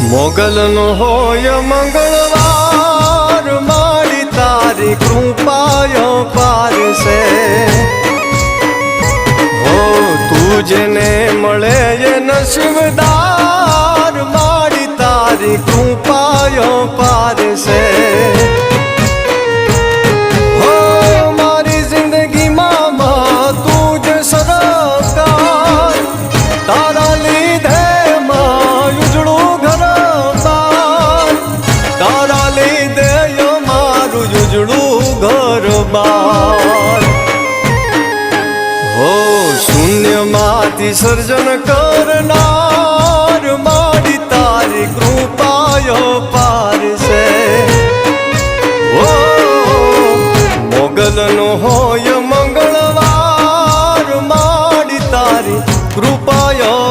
મોગલનો હોય મંગળવાર, મારી તારી કૃપાયો પારશે હો, તું જેને મળે એ નસીબદાર, મારી તારી કૃપાયો પારશે ઉજળું ઘર બાર. હો, શૂન્યમાંથી સર્જન કરનાર મારી તારી કૃપાય પાર છે. ઓ મોગલનો હોય મંગળવાર, મારી તારી કૃપાય